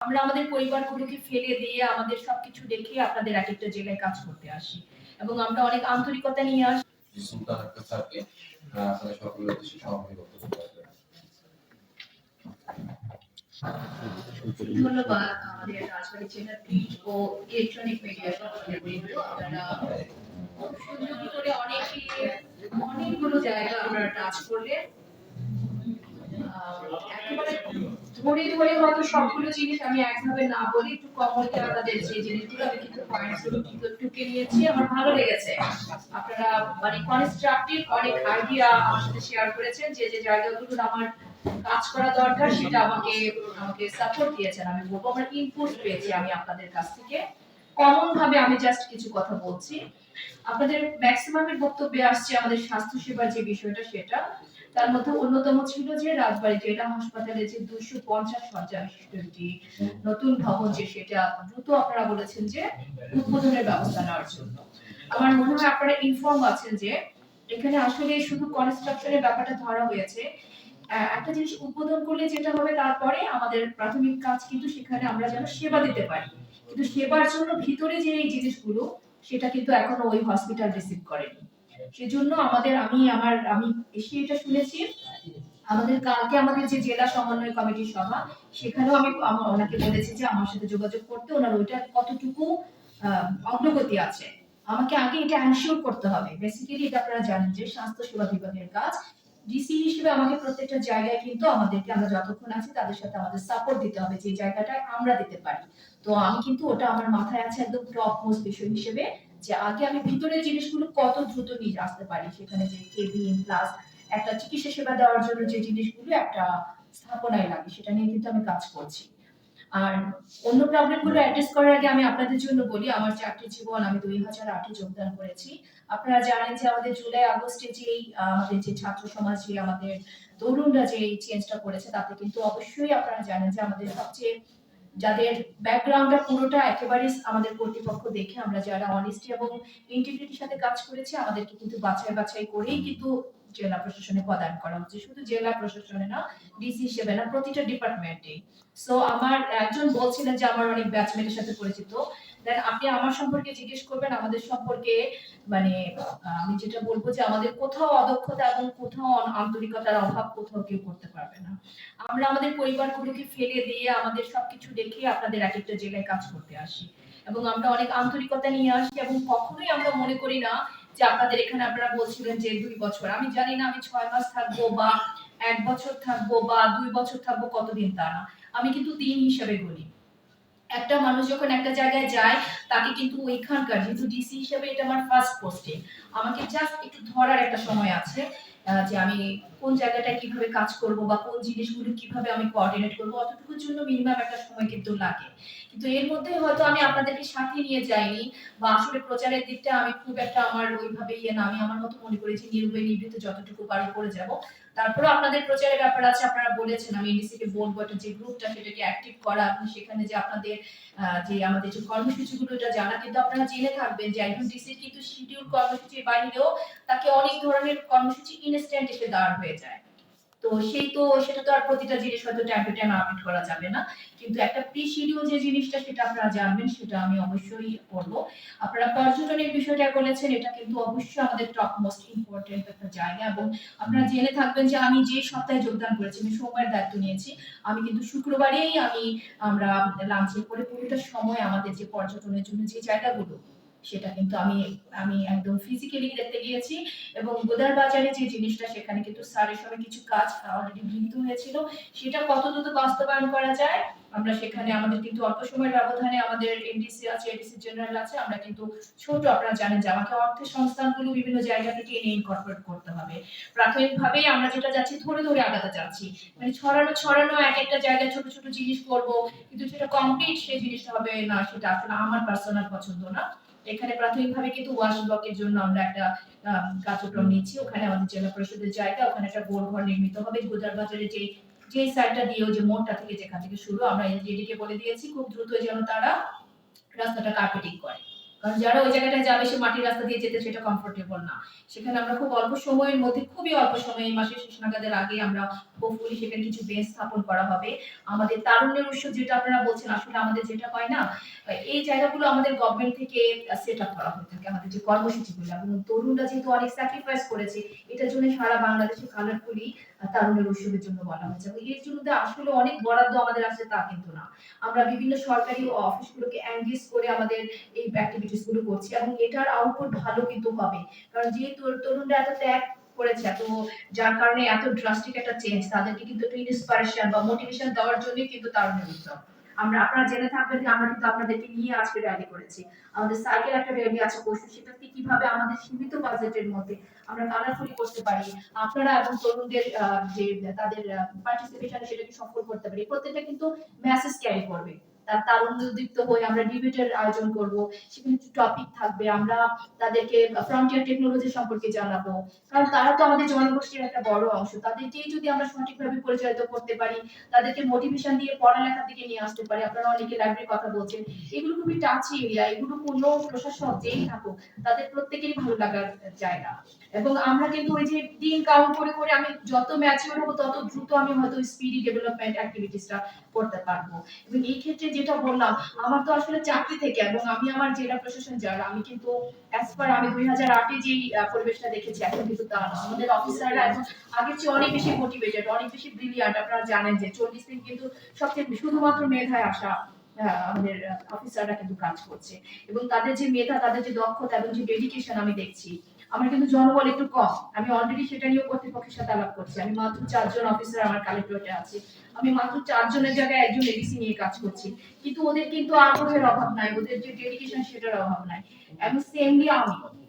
আমরা আমাদের পরিবারগুলোকে ফেলে দিয়ে আমাদের সবকিছু রেখে আপনাদের এক একটা জেলায় কাজ করতে আসি এবং আমরা অনেক আন্তরিকতা নিয়ে আসি। ধন্যবাদ আমাদের রাজবাড়ী জেলার প্রিন্ট ও ইলেকট্রনিক মিডিয়া করে অনেকে অনেকগুলো জায়গা আপনারা টাচ করলেন। একেবারে ধরে ধরে হয়তো সবগুলো জিনিস আমি একভাবে না বলি, একটু কমলকে আপনাদের যে জিনিসগুলো আমি কিন্তু পয়েন্টস কিন্তু টুকে নিয়েছি, আমার ভালো লেগেছে। আপনারা মানে কনস্ট্রাকটিভ অনেক আইডিয়া আমার সাথে শেয়ার করেছেন, যে যে জায়গাগুলো আমার কাজ করা দরকার, সেটা আমাকে আমাকে সাপোর্ট দিয়েছেন। আমি বলব, আমার ইনপুট পেয়েছি আমি আপনাদের কাছ থেকে। কমন ভাবে আমি জাস্ট কিছু কথা বলছি। আপনাদের ম্যাক্সিমামের বক্তব্যে আসছে আমাদের স্বাস্থ্য সেবার যে বিষয়টা, সেটা তার মধ্যে অন্যতম ছিল যে রাজবাড়ী জেলা হাসপাতালে যে দুইশো পঞ্চাশ শয্যা বিশিষ্ট একটি নতুন ভবন যে সেটা দ্রুত আপনারা বলেছেন যে উদ্বোধনের ব্যবস্থা নেওয়ার জন্য। আমার মনে হয় আপনারা ইনফর্ম আছেন যে এখানে আসলে শুধু কনস্ট্রাকশনের ব্যাপারটা ধরা হয়েছে। একটা জিনিস উদ্বোধন করলে যেটা হবে তারপরে আমাদের প্রাথমিক কাজ কিন্তু সেখানে আমরা যেন সেবা দিতে পারি। কিন্তু সেবার জন্য ভিতরে যে এই জিনিসগুলো, সেটা কিন্তু এখনও ওই হসপিটাল রিসিভ করেনি। সেজন্য আমাদের আমি আমার, আমি এসে এটা শুনেছি। আমাদের কালকে আমাদের যে জেলা সমন্বয় কমিটির সভা, সেখানেও আমি আমার ওনাকে বলেছি যে আমার সাথে যোগাযোগ করতে ওনার ওইটা কতটুকু অগ্রগতি আছে। আমাকে আগে এটা এনশিওর করতে হবে। বেসিক্যালি এটা আপনারা জানেন যে স্বাস্থ্য সেবা বিভাগের কাজ। ডিসি হিসেবে আমাকে প্রত্যেকটা জায়গায় কিন্তু আমাদেরকে আমরা যতক্ষণ আছি তাদের সাথে আমাদের সাপোর্ট দিতে হবে যে জায়গাটায় আমরা দিতে পারি। তো আমি কিন্তু ওটা আমার মাথায় আছে একদম টপ মোস্ট বিষয় হিসেবে। যে আগে আমি ভিতরের জিনিসগুলো কত দ্রুত নিয়ে আসতে পারি, সেখানে যে কেবিন প্লাস একটা চিকিৎসা সেবা দেওয়ার জন্য যে জিনিসগুলো একটা স্থাপনায় লাগে, সেটা নিয়ে কিন্তু আমি কাজ করছি। আর অন্য প্রবলেমগুলো অ্যাড্রেস করার আগে আমি আপনাদের জন্য বলি, আমার চাকরি জীবন আমি দুই হাজার আটে যোগদান করেছি। আপনারা জানেন যে আমাদের জুলাই আগস্টে যে আমাদের যে ছাত্র সমাজ যে আমাদের তরুণরা যে এই চেঞ্জটা করেছে, তাতে কিন্তু অবশ্যই আপনারা জানেন যে আমাদের সবচেয়ে যাদের ব্যাকগ্রাউন্ডটা পুরোটা একেবারে আমাদের কর্তৃপক্ষ দেখে আমরা যারা অনেস্টি এবং ইন্টিগ্রিটির সাথে কাজ করেছি, আমাদেরকে কিন্তু বাছাই বাছাই করেই কিন্তু জেলা প্রশাসনে প্রদান করা হচ্ছে। শুধু জেলা প্রশাসনে না ডিসি হিসেবে না, প্রতিটা ডিপার্টমেন্টে সো আমার একজন বলছিলেন যে, আমার অনেক ব্যাচমেটের সাথে পরিচিত। দেন আপনি আমার সম্পর্কে জিজ্ঞেস করবেন, আমাদের সম্পর্কে মানে আমি যেটা বলব যে আমাদের কোথাও অদক্ষতা এবং কোথাও আন্তরিকতার অভাব কোথাও কেউ করতে পারবে না। আমরা আমাদের পরিবারগুলোকে ফেলে দিয়ে আমাদের সবকিছু রেখে আপনাদের এক একটা জেলায় কাজ করতে আসি। এবং আমরা অনেক আন্তরিকতা নিয়ে আসি এবং কখনোই আমরা মনে করি না যে আপনাদের এখানে আপনারা বলছিলেন যে দুই বছর। আমি জানি না আমি ছয় মাস থাকব বা এক বছর থাকব বা দুই বছর থাকব, কতদিন তা না। আমি কিন্তু দিন হিসাবে বলি। একটা মানুষ যখন একটা জায়গায় যায়, তাকে কিন্তু ওইখানকার, যেহেতু ডিসি হিসেবে এটা আমার ফার্স্ট পোস্টিং আমাকে জাস্ট একটু ধরার একটা সময় আছে যে আমি কোন জায়গাটায় কীভাবে কাজ করব বা কোন জিনিসগুলো কীভাবে আমি কোঅর্ডিনেট করব, অতটুকুর জন্য মিনিমাম একটা সময় কিন্তু লাগে। কিন্তু এর মধ্যে হয়তো আমি আপনাদেরকে সাথে নিয়ে যাইনি বা আসলে প্রচারের দিকটা আমি খুব একটা আমার ওইভাবে ইয়ে না, আমি আমার মতো মনে করেছি নিরুবে নিবৃত যতটুকু পারি করে যাব। তারপরে আপনাদের প্রচারের ব্যাপার আছে, আপনারা বলেছেন, আমি এনডিসি কে বলব এটা যে গ্রুপটা সেটাকে অ্যাক্টিভ করা, আপনি সেখানে যে আপনাদের যে আমাদের যে কর্মসূচিগুলো এটা জানা, কিন্তু আপনারা জেনে থাকবেন যে একজন ডিসির কিন্তু শিডিউল কর্মসূচির বাইরেও তাকে অনেক ধরনের কর্মসূচি ইনস্ট্যান্ট এসে দাঁড় হয়ে যায়। তো সেই তো সেটা তো আর প্রতিটা জিনিস হয়তো টাইম টু টাইম আপডেট করা যাবে না। কিন্তু একটা প্রি শিডিউল যে জিনিসটা সেটা আপনারা জানবেন, সেটা আমি অবশ্যই করব আপনারা পর্যটনের বিষয়টা বলেছেন, এটা কিন্তু অবশ্যই আমাদের টপ মোস্ট ইম্পর্টেন্ট একটা জায়গা এবং আপনারা জেনে থাকবেন যে আমি যে সপ্তাহে যোগদান করেছি, আমি সোমবার দায়িত্ব নিয়েছি। আমি কিন্তু শুক্রবারেই আমি আমরা লাঞ্চের পরে পুরোটা সময় আমাদের যে পর্যটনের জন্য যে জায়গাগুলো সেটা কিন্তু আমি আমি একদম ফিজিক্যালি দেখতে গিয়েছি এবং গোদার বাজারে যে জিনিসটা, সেখানে কিন্তু স্যারের সঙ্গে কিছু কাজ অলরেডি গৃহীত হয়েছিল, সেটা কত দ্রুত বাস্তবায়ন করা যায়? আমরা সেখানে, আমাদের কিন্তু অল্প সময়ের ব্যবধানে আমাদের এনডিসি আছে এডিসি জেনারেল আছে, আমরা কিন্তু ছোট, আপনারা জানেন যে আমাকে অর্থের সংস্থানগুলো বিভিন্ন জায়গা থেকে এনে ইনকর্পোরেট করতে হবে। প্রাথমিকভাবেই আমরা যেটা যাচ্ছি, ধরে ধরে আগাতে যাচ্ছি মানে ছড়ানো ছড়ানো এক একটা জায়গায় ছোট ছোট জিনিস করব, কিন্তু সেটা কমপ্লিট সেই জিনিসটা হবে না, সেটা আসলে আমার পার্সোনাল পছন্দ না। এখানে প্রাথমিকভাবে কিন্তু ওয়াশ ব্লকের জন্য আমরা একটা কার্যক্রম নিচ্ছি। ওখানে আমাদের জেলা পরিষদের জায়গা, ওখানে একটা গোল ঘর নির্মিত হবে। গোদার বাজারে যে যে সাইডটা দিয়ে যে মোড়টা থেকে যেখান থেকে শুরু, আমরা এনজিডিকে বলে দিয়েছি, খুব দ্রুত যেন তারা রাস্তাটা কার্পেটিং করে। কারণ যারা ওই জায়গাটায় যাবে, সে মাটির রাস্তা দিয়ে যেতে সেটা কমফোর্টেবল না। সেখানে আমরা খুব অল্প সময়ের মধ্যে, খুবই অল্প সময়ে এই মাসের শেষ নাগাদের আগে আমরা হোপফুলি সেখানে কিছু বেঞ্চ স্থাপন করা হবে। আমাদের তারুণ্যের উৎস যেটা আপনারা বলছেন, আসলে আমাদের যেটা হয় না, এই জায়গাগুলো আমাদের গভর্নমেন্ট থেকে সেট আপ করা হয়ে থাকে, আমাদের যে কর্মসূচিগুলো। এবং তরুণরা যেহেতু অনেক স্যাক্রিফাইস করেছে, এটার জন্য সারা বাংলাদেশে কালারফুলি তারুণ্যের উৎসবের জন্য বলা হয়েছে। এবং এর জন্য আসলে অনেক বরাদ্দ আমাদের আছে তা কিন্তু না। আমরা বিভিন্ন সরকারি অফিসগুলোকে এনগেজ করে আমাদের এই অ্যাক্টিভিটিস গুলো করছি এবং এটার আউটপুট ভালো কিন্তু হবে। কারণ যেহেতু তরুণরা এত ত্যাগ করেছে, এত যার কারণে এত ড্রাস্টিক একটা চেঞ্জ তাদেরকে কিন্তু একটু ইন্সপিরেশন বা মোটিভেশন দেওয়ার জন্যই কিন্তু তারুণ্যের উৎসব আমরা, আপনারা জেনে থাকবেন যে আমরা কিন্তু আপনাদেরকে নিয়ে আজকে র্যালি করেছি। আমাদের সাইকেল একটা র্যালি আছে পরশু সেটাকে কীভাবে আমাদের সীমিত বাজেটের মধ্যে আমরা কালারফুলি করতে পারি, আপনারা এবং তরুণদের যে তাদের পার্টিসিপেশন সেটাকে সফল করতে পারি। প্রত্যেকটা কিন্তু মেসেজ ক্যারি করবে। তার তারুণ্যদীপ্ত হয়ে আমরা ডিবেটের আয়োজন করব। সেখানে টপিক থাকবে, আমরা তাদেরকে ফ্রন্টিয়ার টেকনোলজি সম্পর্কে জানাব। কারণ তারা তো আমাদের জনগোষ্ঠীর একটা বড় অংশ, তাদেরকেই যদি আমরা সঠিকভাবে পরিচালিত করতে পারি, তাদেরকে মোটিভেশন দিয়ে পড়ালেখার দিকে নিয়ে আসতে পারি, আপনারা অনেকে লাইব্রেরির কথা বলছেন, এগুলো খুবই টাচি এরিয়া এগুলো কোনো প্রশাসক যেই থাকুক, তাদের প্রত্যেকেরই ভালো লাগার জায়গা। এবং আমরা কিন্তু ওই যে দিন কাউন্ট করে করে আমি যত ম্যাচিওর হব, তত দ্রুত আমি হয়তো স্পিডি ডেভেলপমেন্ট অ্যাক্টিভিটিসটা করতে পারব। এবং এই ক্ষেত্রে যেটা বললাম আমার তো আসলে চাকরি থেকে এবং আমি আমার জেলা প্রশাসন যারা আমি কিন্তু অ্যাজ আমি দুই হাজার আটে আহ, পরিবেশটা দেখেছি এখন কিন্তু তা না। আমাদের অফিসাররা এখন আগের চেয়ে অনেক বেশি মোটিভেটেড অনেক বেশি ব্রিলিয়ান্ট আপনারা জানেন যে চল্লিশ দিন কিন্তু সবচেয়ে শুধুমাত্র মেধায় আসা আহ, আমাদের অফিসাররা কিন্তু কাজ করছে। এবং তাদের যে মেধা তাদের যে দক্ষতা এবং যে ডেডিকেশন আমি দেখছি আমার কিন্তু জনবল একটু কম। আমি অলরেডি সেটা নিয়ে কর্তৃপক্ষের সাথে আলাপ করছি। আমি মাত্র চারজন অফিসার আমার কালেক্টরেটে আছে। আমি মাত্র চারজনের জায়গায় একজন এডিসি নিয়ে কাজ করছি। কিন্তু ওদের কিন্তু আগ্রহের অভাব নাই। ওদের যে ডেডিকেশন সেটার অভাব নাই। এবং সেমলি আমি।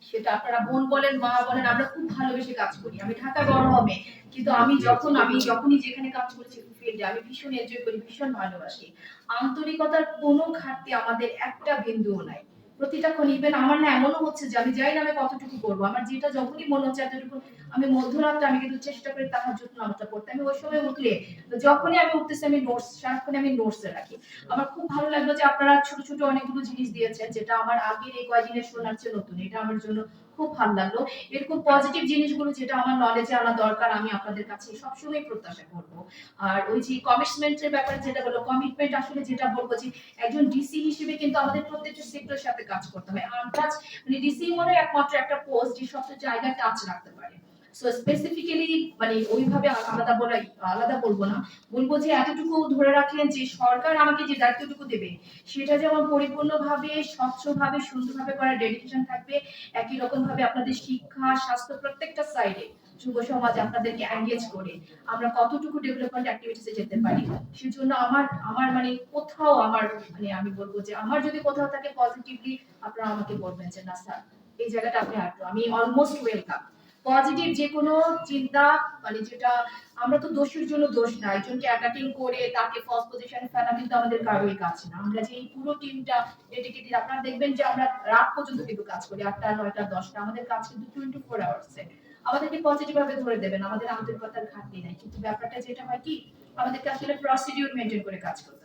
সেটা আপনারা বোন বলেন, মা বলেন, আমরা খুব ভালোবেসে কাজ করি। আমি ঢাকা বড় হবে। কিন্তু আমি যখন, আমি যখনই যেখানে কাজ করেছি ফিল্ডে আমি ভীষণ এনজয় করি, ভীষণ ভালোবাসি। আন্তরিকতার কোনো ঘাটতি আমাদের একটা বিন্দুও নাই। প্রতিটা ক্ষণ ইভেন আমার না এমনও হচ্ছে যে আমি যাই না, আমি কতটুকু করব? আমার যেটা যখনই মনে হচ্ছে এতটুকু, আমি মধ্যরাত্রে আমি কিন্তু চেষ্টা করি তাহার জন্য নামাজটা পড়তে আমি ওই সময় উঠলে, যখনই আমি উঠতেছি, আমি নোটস সারাক্ষণ আমি নোটস রাখি। আমার খুব ভালো লাগল যে আপনারা ছোট ছোট অনেকগুলো জিনিস দিয়েছেন, যেটা আমার আগের এই কয়দিনের শোনার চেয়ে নতুন, এটা আমার জন্য খুব ভালো লাগল। এরকম পজিটিভ জিনিসগুলো যেটা আমার নলেজে আনা দরকার, আমি আপনাদের কাছে সবসময় প্রত্যাশা করব। আর ওই যে কমিটমেন্টের ব্যাপারে যেটা বলল কমিটমেন্ট আসলে যেটা বলব যে একজন ডিসি হিসেবে কিন্তু আমাদের প্রত্যেকটা সেক্টরের সাথে কাজ করতে হয়। আমরা মানে ডিসি মনে একমাত্র একটা পোস্ট যে সব জায়গায় টাচ রাখতে পারে। সো স্পেসিফিক্যালি মানে ওইভাবে আলাদা বলা আলাদা বলব না। বলব যে এতটুকু ধরে রাখেন যে সরকার আমাকে যে দায়িত্বটুকু দেবে, সেটা যেমন পরিপূর্ণভাবে, স্বচ্ছভাবে, সুন্দরভাবে করার ডেডিকেশন থাকবে, একই আপনাদের শিক্ষা, স্বাস্থ্য প্রত্যেকটা সাইডে যুব সমাজ আপনাদেরকে এঙ্গেজ করে আমরা কতটুকু ডেভেলপমেন্ট অ্যাক্টিভিটিসে যেতে পারি। সেজন্য আমার আমার মানে কোথাও আমার মানে আমি বলব যে আমার যদি কোথাও থাকে পজিটিভলি আপনারা আমাকে বলবেন যে, না স্যার এই জায়গাটা আপনি হাঁটু আমি অলমোস্ট ওয়েলকাম পজিটিভ যে কোনো চিন্তা মানে যেটা আমরা তো দোষের জন্য দোষ না, একজনকে অ্যাটাকিং করে তাকে ফার্স্ট পজিশনে ফেলা কিন্তু আমাদের কারোই কাজ না। আমরা যে এই পুরো টিমটা ডেডিকেটেড আপনারা দেখবেন যে আমরা রাত পর্যন্ত কিন্তু কাজ করি, আটটা, নয়টা, দশটা, আমাদের কাজ কিন্তু টোয়েন্টি ফোর আওয়ার্সে আমাদেরকে পজিটিভ ভাবে ধরে দেবেন, আমাদের আন্তরিকতার ঘাটতি নাই। কিন্তু ব্যাপারটা যেটা হয় কি, আমাদেরকে আসলে প্রসিডিউর মেনটেন করে কাজ করতে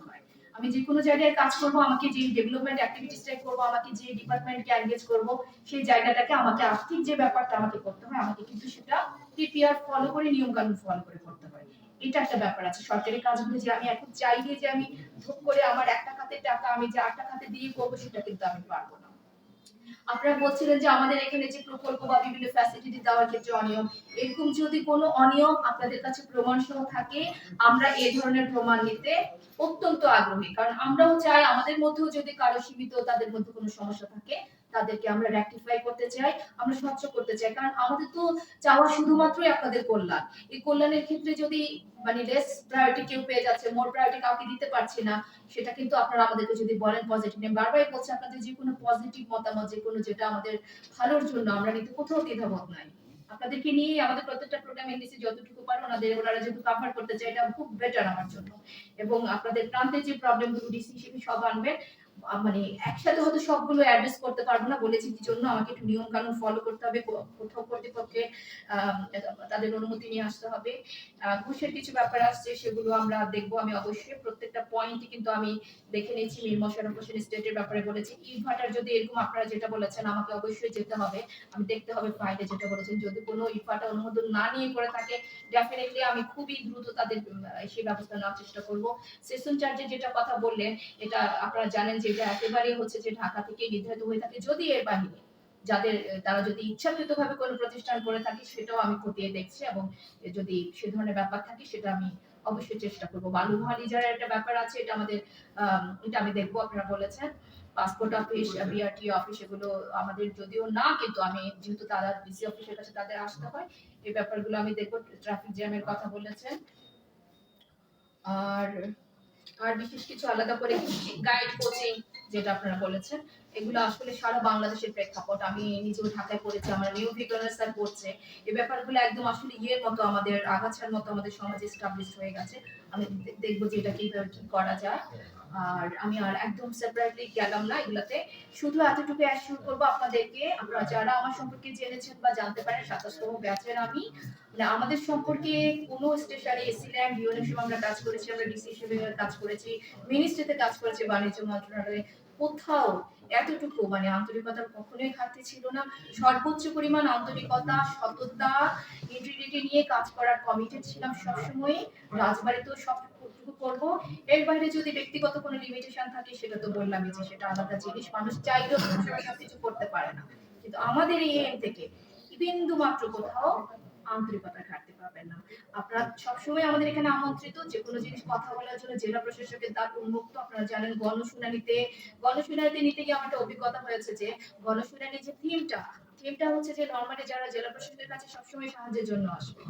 আমি যে কোনো জায়গায় কাজ করব, আমাকে যে ডেভেলপমেন্ট অ্যাক্টিভিটিসটাই করব, আমাকে যে ডিপার্টমেন্টকে এনগেজ করব, সেই জায়গাটাকে আমাকে আর্থিক যে ব্যাপারটা আমাকে করতে হয়, আমাকে কিন্তু সেটা টিপিআর ফলো করে নিয়ম কানুন ফলো করে করতে হয়। এটা একটা ব্যাপার আছে। সরকারি কাজগুলো যে আমি এখন চাইলে যে আমি ধুপ করে আমার একটা খাতে টাকা, আমি যে আটটা খাতে দিয়ে করব, সেটা কিন্তু আমি পারব না। আপনারা বলছিলেন যে আমাদের এখানে যে প্রকল্প বা বিভিন্ন ফ্যাসিলিটি দেওয়ার ক্ষেত্রে অনিয়ম, এরকম যদি কোনো অনিয়ম আপনাদের কাছে প্রমাণ সহ থাকে, আমরা এই ধরনের প্রমাণ নিতে অত্যন্ত আগ্রহী। কারণ আমরাও চাই আমাদের মধ্যেও যদি কারও সীমিত তাদের মধ্যে কোনো সমস্যা থাকে তাদেরকে আমরা রেকটিফাই করতে চাই, আমরা স্বচ্ছ করতে চাই। কারণ আমাদের তো চাওয়া শুধুমাত্রই আপনাদের কল্যাণ। এই কল্যাণের ক্ষেত্রে যদি মানে লেস প্রায়োরিটি কেউ পেয়ে যাচ্ছে মোর প্রায়োরিটি কাউকে দিতে পারছি না, সেটা কিন্তু আপনারা আমাদেরকে যদি বলেন পজিটিভ বারবারই বলছি, আপনাদের যে কোনো পজিটিভ মতামত, যে কোনো যেটা আমাদের ভালোর জন্য, আমরা কিন্তু কোথাও দ্বিধাবোধ নাই। আপনাদেরকে নিয়ে আমাদের প্রত্যেকটা প্রোগ্রাম এনডিসি যতটুকু পারে, ওনাদের, ওনারা যেহেতু কাভার করতে চাই এটা খুব বেটার আমার জন্য। এবং আপনাদের প্রান্তের যে প্রবলেমগুলো ডিসি সব আনবেন। মানে একসাথে হয়তো সবগুলো অ্যাড্রেস করতে পারব না বলেছি কি জন্য আমাকে একটু নিয়ম কানুন ফলো করতে হবে কোথাও তাদের অনুমতি নিয়ে আসতে হবে। ঘুষের কিছু ব্যাপার আসছে, সেগুলো আমরা দেখব আমি অবশ্যই। প্রত্যেকটা পয়েন্টই কিন্তু আমি দেখে নিয়েছি, মীর মোশাররফ হোসেন স্টেটের ব্যাপারে বলেছি। ইটভাটার যদি এরকম আপনারা যেটা বলেছেন, আমাকে অবশ্যই যেতে হবে। আমি দেখতে হবে ফাইলে যেটা বলেছেন। যদি কোনো ইটভাটা অনুমোদন না নিয়ে করে থাকে ডেফিনেটলি আমি খুবই দ্রুত তাদের সেই ব্যবস্থা নেওয়ার চেষ্টা করব। সেশন চার্জের যেটা কথা বললেন, এটা আপনারা জানেন যে এটা একেবারেই হচ্ছে যে ঢাকা থেকে নির্ধারিত হয়ে থাকে যদি এর বাহিনী যাদের তারা যদি ইচ্ছাকৃতভাবে কোনো প্রতিষ্ঠান করে থাকে সেটাও আমি খতিয়ে দেখছি এবং যদি সে ধরনের ব্যাপার থাকে সেটা আমি অবশ্যই চেষ্টা করব। বালু মহালিজার একটা ব্যাপার আছে এটা আমাদের আম, এটা আমি দেখব আপনারা বলেছেন। পাসপোর্ট অফিস বিআরটি অফিস এগুলো আমাদের যদিও না কিন্তু আমি যেহেতু তারা ডিসি অফিসের কাছে তাদের আসতে হয় এই ব্যাপারগুলো আমি দেখব। ট্রাফিক জ্যামের কথা বলেছেন। আর আর বিশেষ কিছু আলাদা করে গাইড কোচিং যেটা আপনারা বলেছেন, এগুলো আসলে সারা বাংলাদেশের প্রেক্ষাপট। আমি নিজেও ঢাকায় পড়েছি, আমার নিউ ভিক্টোরিয়া স্যার পড়ছে এই ব্যাপারগুলো একদম আসলে ইয়ের মতো, আমাদের আগাছার মতো আমাদের সমাজে এস্টাবলিশ হয়ে গেছে। আমি দেখব যে এটা কীভাবে করা যায়। আর আমি আর একদম সেপারেটলি গেলাম না এগুলাতে। শুধু এতটুকু অ্যাসিউর করব আপনাদেরকে। আপনারা যারা আমার সম্পর্কে জেনেছেন বা জানতে পারেন, সাতাশতম ব্যাচের আমি। মানে আমাদের সম্পর্কে কোনো স্টেশনে এসি এসিল্যান্ড ইউনিফর্ম আমরা কাজ করেছি, আমরা ডিসি হিসেবে কাজ করেছি মিনিস্ট্রিতে কাজ করেছি, বাণিজ্য মন্ত্রণালয়ে। কোথাও এতটুকু মানে আন্তরিকতার কখনোই ঘাটতি ছিল না। সর্বোচ্চ পরিমাণ আন্তরিকতা, সততা ইন্টিগ্রিটি নিয়ে কাজ করার কমিটেড ছিলাম সবসময় রাজবাড়িতেও সবটুকু করব। এর বাইরে যদি ব্যক্তিগত কোনো লিমিটেশন থাকে, সেটা তো বললামই যে সেটা আলাদা জিনিস। মানুষ চাইলেও সবসময় সবকিছু করতে পারে না। কিন্তু আমাদের এই এম থেকে বিন্দু মাত্র কোথাও আন্তরিকতা ঘাটতে পারবেন না। আপনারা সবসময় আমাদের এখানে আমন্ত্রিত। যে কোনো জিনিস কথা বলার জন্য জেলা প্রশাসকের দ্বার উন্মুক্ত। আপনারা জানেন গণশুনানিতে গণশুনানিতে নিতে গিয়ে আমার অভিজ্ঞতা হয়েছে যে গণশুনানি যে থিমটা থিমটা হচ্ছে যে নর্মালি যারা জেলা প্রশাসকের কাছে সবসময় সাহায্যের জন্য আসবে।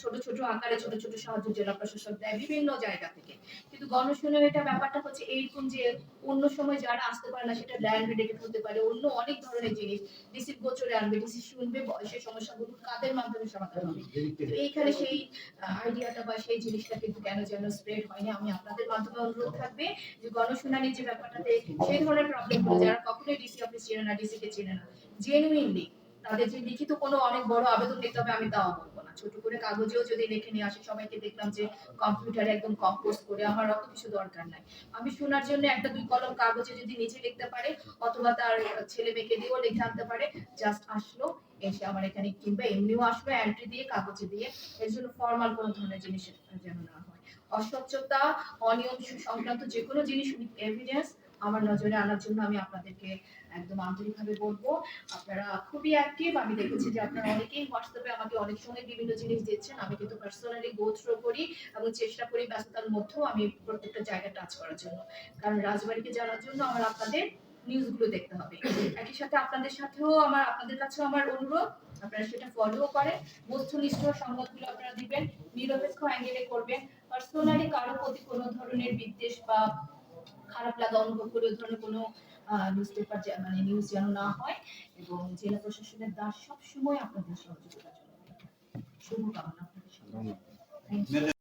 ছোট ছোট আকারে ছোট ছোট সাহায্য জেলা প্রশাসক দেয় বিভিন্ন জায়গা থেকে। কিন্তু গণশুনানিটা ব্যাপারটা হচ্ছে এইরকম যে অন্য সময় যারা আসতে পারে না সেটা ল্যান্ড রেডেকেট হতে পারে অন্য অনেক ধরনের জিনিস। ডিসি গোচরে আনবে ডিসি শুনবে বয়সের সমস্যাগুলো কাদের মাধ্যমে সমাধান হবে? এইখানে সেই আইডিয়াটা বা সেই জিনিসটা কিন্তু কেন যেন স্প্রেড হয়নি। আমি আপনাদের মাধ্যমে অনুরোধ থাকবে যে গণশুনানি যে ব্যাপারটাতে সেই ধরনের প্রবলেমগুলো যারা কখনোই ডিসি অফিস চেনে না ডিসি কে চেনে না জেনুইনলি তাদের যে লিখিত কোনো অনেক বড় আবেদন দিতে হবে আমি তাও বলব ছোট করে কাগজেও যদি লিখে নিয়ে আসে, সবাইকে দেখলাম যে কম্পিউটারে একদম কম্পোজ করে আমার অত কিছু দরকার নাই। আমি শোনার জন্য একটা দুই কলম কাগজে যদি নিচে লিখতে পারে, অথবা তার ছেলে মেয়েকে দিয়েও লিখে আনতে পারে জাস্ট আসলো, এসে আমার এখানে কিংবা এমনিও আসলো এন্ট্রি দিয়ে, কাগজে দিয়ে, এর জন্য ফর্মাল কোনো ধরনের জিনিস যেন না হয়। অস্বচ্ছতা, অনিয়ম সংক্রান্ত যে কোনো জিনিস উইথ এভিডেন্স আমার নজরে আনার জন্য আমি আপনাদেরকে একদম আন্তরিকভাবে বলব। আপনারা খুবই অ্যাক্টিভ আমি দেখেছি যে আপনারা অনেকেই হোয়াটসঅ্যাপে আমাকে অনেক সময় বিভিন্ন জিনিস দিচ্ছেন। আমি কিন্তু পার্সোনালি গো থ্রো করি এবং চেষ্টা করি ব্যস্ততার মধ্যেও আমি প্রত্যেকটা জায়গা টাচ করার জন্য। কারণ রাজবাড়িকে জানার জন্য আমার আপনাদের নিউজগুলো দেখতে হবে। একই সাথে আপনাদের সাথেও আমার, আপনাদের কাছেও আমার অনুরোধ। আপনারা সেটা ফলো করেন। বস্তুনিষ্ঠ সংবাদগুলো আপনারা দিবেন। নিরপেক্ষ অ্যাঙ্গেলে করবেন। পার্সোনালি কারও প্রতি কোনো ধরনের বিদ্বেষ বা খারাপ লাগা অনুভব করে ওই ধরনের কোনো নিউজ পেপার মানে নিউজ যেন না হয় এবং জেলা প্রশাসনের দাস সবসময় আপনাদের সহযোগিতা শুভকামনা আপনাদের সবাই